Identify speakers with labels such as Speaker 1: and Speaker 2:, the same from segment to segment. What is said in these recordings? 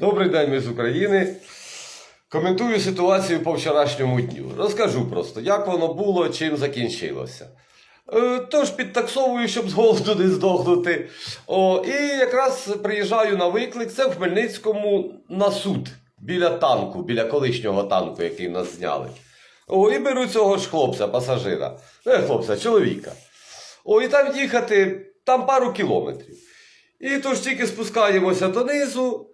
Speaker 1: Добрий день, ми з України. Коментую ситуацію по вчорашньому дню. Розкажу просто, як воно було, чим закінчилося. Е, Тож підтаксовую, щоб з голоду не здохнути. О, і якраз приїжджаю на виклик. Це в Хмельницькому на суд біля танку, біля колишнього танку, який нас зняли. О, і беру цього ж хлопця, пасажира. Не хлопця, чоловіка. О, і там їхати, там пару кілометрів. І тож тільки спускаємося донизу,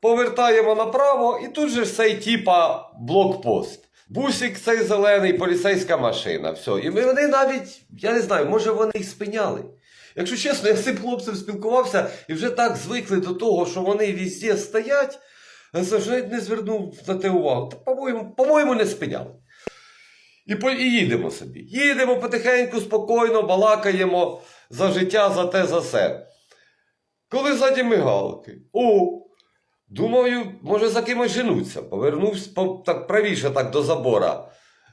Speaker 1: повертаємо направо, і тут же цей типа блокпост. Бусик цей зелений, поліцейська машина. Все. І вони навіть, я не знаю, може вони їх спиняли. Якщо чесно, я з цим хлопцем спілкувався і вже так звикли до того, що вони везде стоять, що навіть не звернув на те увагу. Та, по-моєму, по-моєму, не спиняли. І, по, і їдемо собі. Їдемо потихеньку, спокійно, балакаємо за життя, за те, за все. Коли ззаді мигалки. О! Думаю, може за кимось женуться. Повернувся по, так правіше так до забора.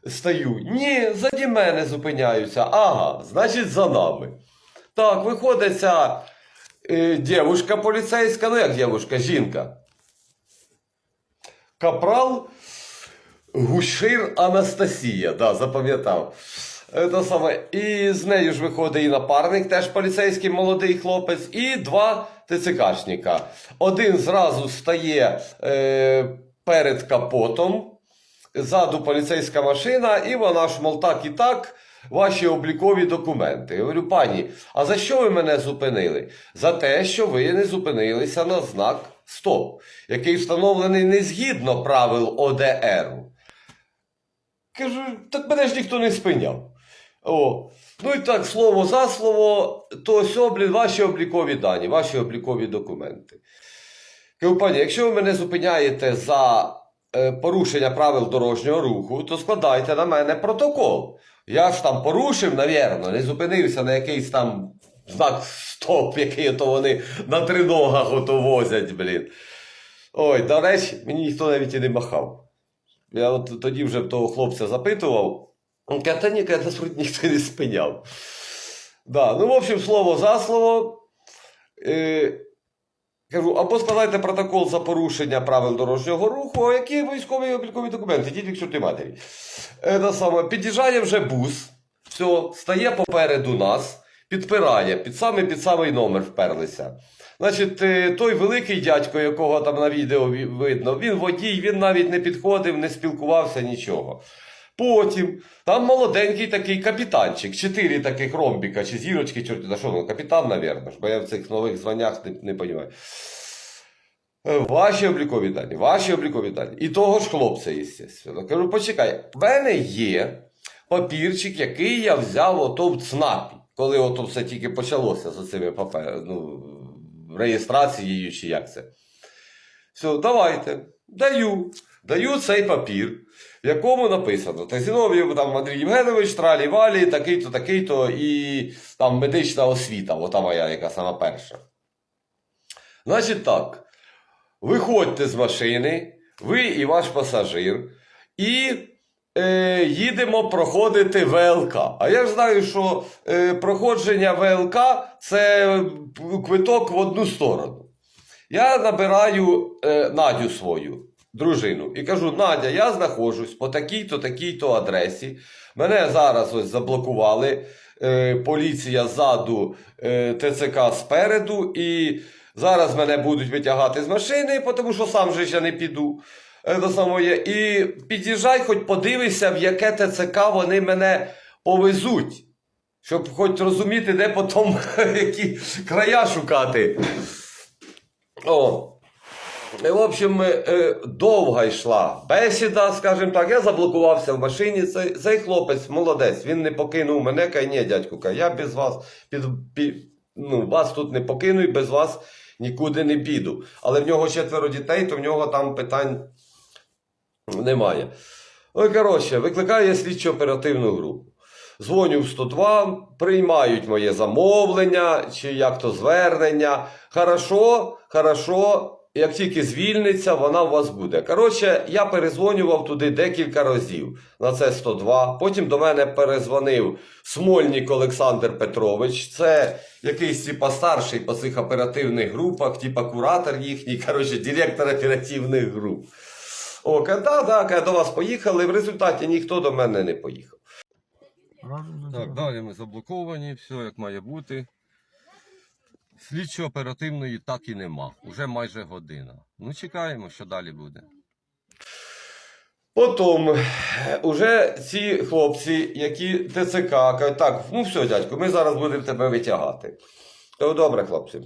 Speaker 1: Стаю. Ні, заді мене зупиняються. Ага, значить, за нами. Так, виходить ця е, дівушка поліцейська, ну як дівушка, жінка. Капрал Гушир Анастасія, да, запам'ятав. Е, саме. І з нею ж виходить і напарник, теж поліцейський молодий хлопець, і два ТЦКшника. Один зразу стає е, перед капотом, ззаду поліцейська машина, і вона ж, мол, так і так. Ваші облікові документи. Я говорю, пані, а за що ви мене зупинили? За те, що ви не зупинилися на знак СТОП, який встановлений не згідно правил ОДР. Кажу, так мене ж ніхто не спиняв. О. Ну і так, слово за слово, то сьо, блін, ваші облікові дані, ваші облікові документи. Кажу, пані, якщо ви мене зупиняєте за е, порушення правил дорожнього руху, то складайте на мене протокол. Я ж там порушив, навірно, не зупинився на якийсь там знак стоп, який то вони на триногах ото возять, блін. Ой, до речі, мені ніхто навіть і не махав. Я от тоді вже того хлопця запитував. Та ні, каже, нас ніхто не спиняв. Да, ну, в общем, слово за слово. Е, кажу, або складайте протокол за порушення правил дорожнього руху, а які військові облікові документи, йдіть в чорти матері. Е, саме, під'їжджає вже бус, все, стає попереду нас, підпирає, під самий, під самий номер вперлися. Значить, е, той великий дядько, якого там на відео видно, він водій, він навіть не підходив, не спілкувався, нічого. Потім там молоденький такий капітанчик, чотири таких ромбіка чи зірочки, чорти, та що ну, капітан, навірно, ж, бо я в цих нових званнях не, не розумію. Ваші облікові дані, ваші облікові дані. І того ж хлопця, звісно. Кажу, почекай, в мене є папірчик, який я взяв ото в ЦНАПі, коли ото все тільки почалося з цими папер... ну, реєстрацією чи як це. Все, давайте. Даю. Даю цей папір, в якому написано Тазіновів там Андрій Євгенович, тралі валі, такий-то, такий-то, і там медична освіта, ота моя, яка сама перша. Значить так. Виходьте з машини, ви і ваш пасажир, і е, їдемо проходити ВЛК. А я ж знаю, що е, проходження ВЛК це квиток в одну сторону. Я набираю е, Надю свою дружину і кажу: Надя, я знаходжусь по такій-то, такій-то адресі. Мене зараз ось заблокували. Е, поліція ззаду, е, ТЦК спереду, і зараз мене будуть витягати з машини, тому що сам же я не піду. Е, До самої. І під'їжджай, хоч подивися, в яке ТЦК вони мене повезуть. Щоб хоч розуміти, де потім які края шукати. О. І, в общем, е, довга йшла бесіда, скажімо так. Я заблокувався в машині. Цей, цей хлопець молодець, він не покинув мене, каже, ні, дядьку, каже, я без вас під, під, ну, вас тут не покину і без вас нікуди не піду. Але в нього четверо дітей, то в нього там питань немає. Ну, коротше, викликаю слідчо оперативну групу. Дзвоню в 102, приймають моє замовлення чи як то звернення. Хорошо, хорошо, як тільки звільниться, вона у вас буде. Коротше, я перезвонював туди декілька разів на це 102. Потім до мене перезвонив Смольнік Олександр Петрович. Це якийсь типа старший по цих оперативних групах, типа куратор їхній, коротше, директор оперативних груп. О, да, да, каже, до вас поїхали. В результаті ніхто до мене не поїхав.
Speaker 2: Так, далі ми заблоковані, все як має бути. Слідчо-оперативної так і нема. Уже майже година. Ну, чекаємо, що далі буде.
Speaker 1: Потім е, уже ці хлопці, які ТЦК, кажуть, так, ну все, дядько, ми зараз будемо тебе витягати. То добре, хлопці.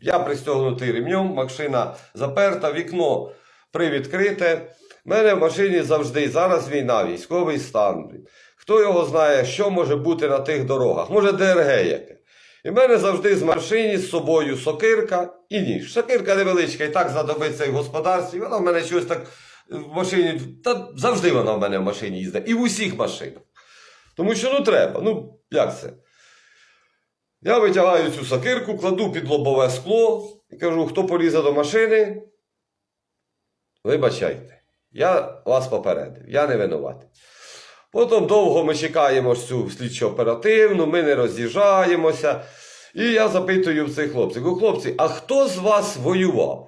Speaker 1: Я пристегнутий ремнем, машина заперта, вікно привідкрите. У мене в машині завжди зараз війна, військовий стан. Хто його знає, що може бути на тих дорогах? Може, ДРГ яке. І в мене завжди з машині з собою сокирка і ніж. Сокирка невеличка, і так знадобиться і в господарстві. Вона в мене щось так в машині. Та завжди вона в мене в машині їздить. І в усіх машинах. Тому що ну треба. Ну, як це? Я витягаю цю сокирку, кладу під лобове скло і кажу, хто полізе до машини, вибачайте, я вас попередив, я не винуватий. Потім довго ми чекаємо цю слідчо оперативну, ми не роз'їжджаємося. І я запитую цих хлопців: «Кажу, хлопці, а хто з вас воював?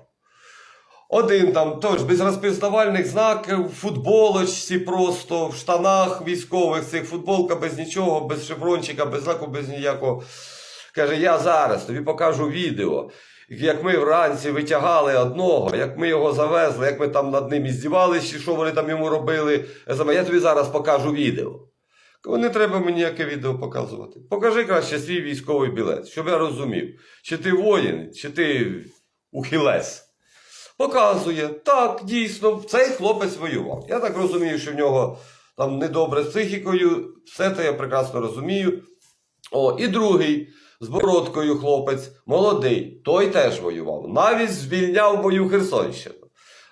Speaker 1: Один там теж без розпізнавальних знаків, в футболочці просто, в штанах військових, цих футболка без нічого, без шеврончика, без знаку, без ніякого. Каже, я зараз тобі покажу відео, як ми вранці витягали одного, як ми його завезли, як ми там над ним іздівалися, що вони там йому робили. Я тобі зараз покажу відео. Не треба мені ніяке відео показувати. Покажи краще свій військовий білет, щоб я розумів, чи ти воїн, чи ти ухилець. Показує, так, дійсно, цей хлопець воював. Я так розумію, що в нього там недобре з психікою, все це я прекрасно розумію. О, і другий з бородкою хлопець, молодий, той теж воював. Навіть звільняв мою Херсонщину.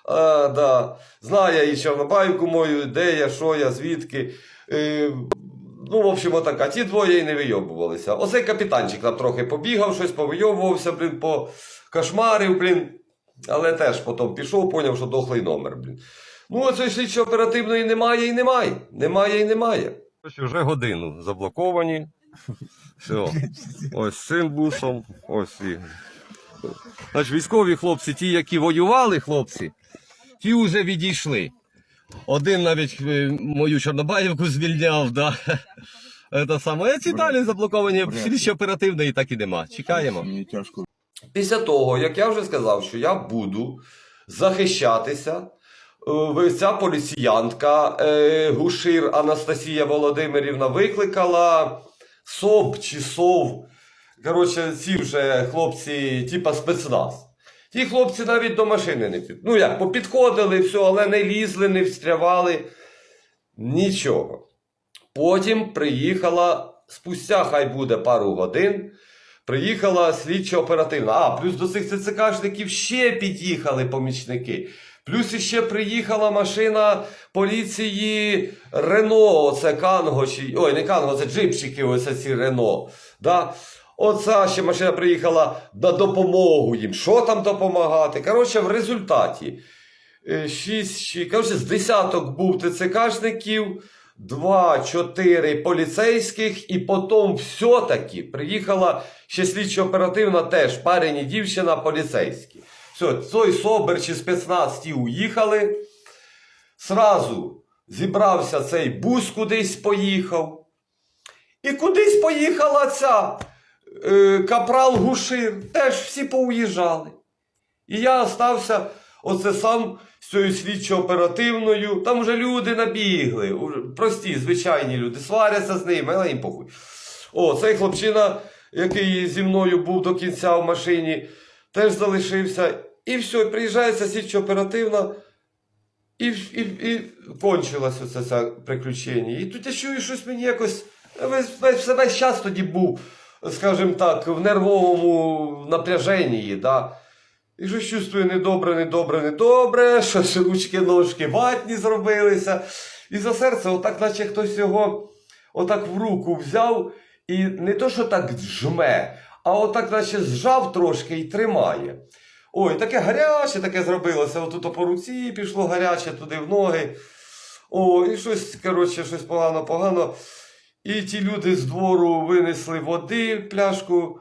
Speaker 1: А, да. Знає і Чорнобаївку мою, де я, що я, звідки. Е, ну, в общем, отака. Ті двоє і не вийобувалися. Оцей капітанчик там трохи побігав, щось повийобувався, блін, по кошмарив, блін. Але теж потім пішов, поняв, що дохлий номер, блін. Ну, оцей слідчо оперативної немає і немає. Немає і немає.
Speaker 2: Вже годину заблоковані. Все. Ось з цим бусом. Ось і. Значить, військові хлопці, ті, які воювали, хлопці, ті вже відійшли. Один навіть е, мою Чорнобаївку звільняв, да. Це саме. Ці далі заблоковані, слідчо оперативної так і нема. Чекаємо.
Speaker 3: Мені тяжко.
Speaker 1: Після того, як я вже сказав, що я буду захищатися, е, ця поліціянтка е, Гушир Анастасія Володимирівна викликала СОБ чи СОВ. Коротше, ці вже хлопці, типа спецназ. Ті хлопці навіть до машини не під. Ну як, попідходили, все, але не лізли, не встрявали. Нічого. Потім приїхала, спустя хай буде пару годин, приїхала слідчо оперативна. А, плюс до цих ЦЦКшників ще під'їхали помічники. Плюс іще приїхала машина поліції Рено, це Канго, чи... ой, не Канго, це джипчики, оце ці Рено. Да? Оця ще машина приїхала на допомогу їм. Що там допомагати? Коротше, в результаті е, шість, ші- коротше, з десяток був ТЦКшників, два-чотири поліцейських, і потім все-таки приїхала ще слідчо оперативна теж парень і дівчина поліцейські. Все, той СОБР чи спецназ ті уїхали. Сразу зібрався цей бус кудись поїхав. І кудись поїхала ця е, капрал Гушир. Теж всі поуїжджали. І я остався оце сам з цією слідчо-оперативною. Там вже люди набігли. Прості, звичайні люди, сваряться з ними, але їм похуй. О, цей хлопчина, який зі мною був до кінця в машині, теж залишився. І все, приїжджає ця слідчо-оперативна. І, і, і кончилось оце це приключення. І тут я чую, щось мені якось. Весь, весь, весь час тоді був, скажімо так, в нервовому напряженні. Да? І щось чувствую недобре, недобре, недобре, щось ручки, ножки ватні зробилися. І за серце, отак, наче хтось його отак в руку взяв, і не то, що так жме, а отак, наче зжав трошки і тримає. Ой, таке гаряче, таке зробилося. Отут по руці пішло гаряче, туди в ноги. О, і щось, коротше, щось погано-погано. І ті люди з двору винесли води, пляшку.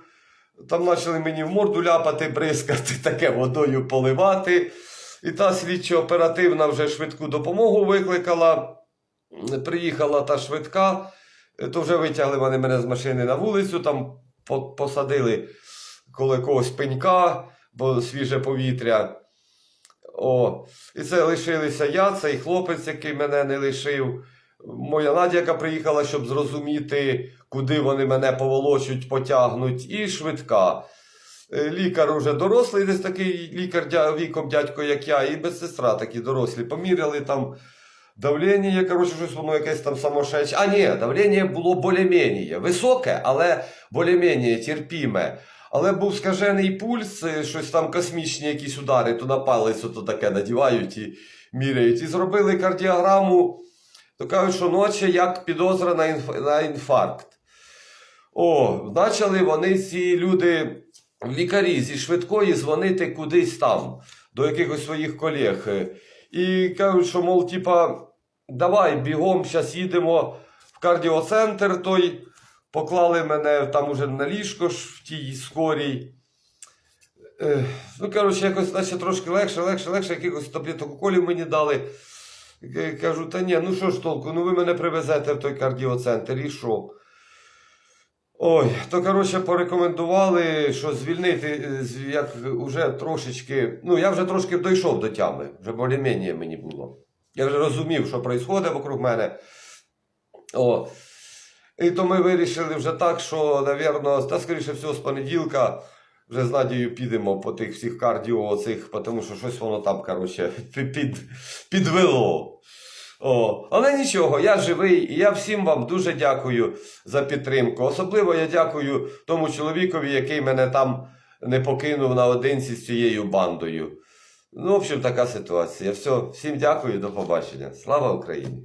Speaker 1: Там почали мені в морду ляпати, бризкати, таке водою поливати. І та слідчо-оперативна вже швидку допомогу викликала. Приїхала та швидка, то вже витягли вони мене з машини на вулицю, там посадили коло якогось пенька, бо свіже повітря. О, і це лишилися я, цей хлопець, який мене не лишив. Моя Надя, яка приїхала, щоб зрозуміти, куди вони мене поволочуть, потягнуть, і швидка. Е, Лікар уже дорослий, десь такий лікар віком дядько, як я, і медсестра такі дорослі. Поміряли там давлення, коротше, щось воно якесь там самошедше. А ні, давлення було більш-менш високе, але більш-менш терпіме. Але був скажений пульс, е, щось там космічні якісь удари, то на палець то таке надівають і міряють. І зробили кардіограму, то кажуть, що ночі як підозра на, інф... на інфаркт. О, почали вони, ці люди, лікарі зі швидкої дзвонити кудись там, до якихось своїх колег. Е, І кажуть, що, мов, типа, давай бігом, зараз їдемо в кардіоцентр той. Поклали мене там уже на ліжко ж в тій скорій. Е, ну, коротше, якось наче трошки легше, легше, легше, якихось таблеток уколів мені дали. Кажу, та ні, ну що ж толку, ну ви мене привезете в той кардіоцентр, і що? Ой, то коротше порекомендували, що звільнити, е, як уже трошечки. Ну, я вже трошки дійшов до тями, вже більш-менш мені було. Я вже розумів, що відбувається вокруг мене. О. І то ми вирішили вже так, що, напевно, та скоріше всього, з понеділка вже з Надією підемо по тих всіх кардіо, оцих, тому що щось воно там, коротше, під, підвело. О, але нічого, я живий, і я всім вам дуже дякую за підтримку. Особливо я дякую тому чоловікові, який мене там не покинув наодинці з цією бандою. Ну, в общем, така ситуація. Все, всім дякую, до побачення. Слава Україні!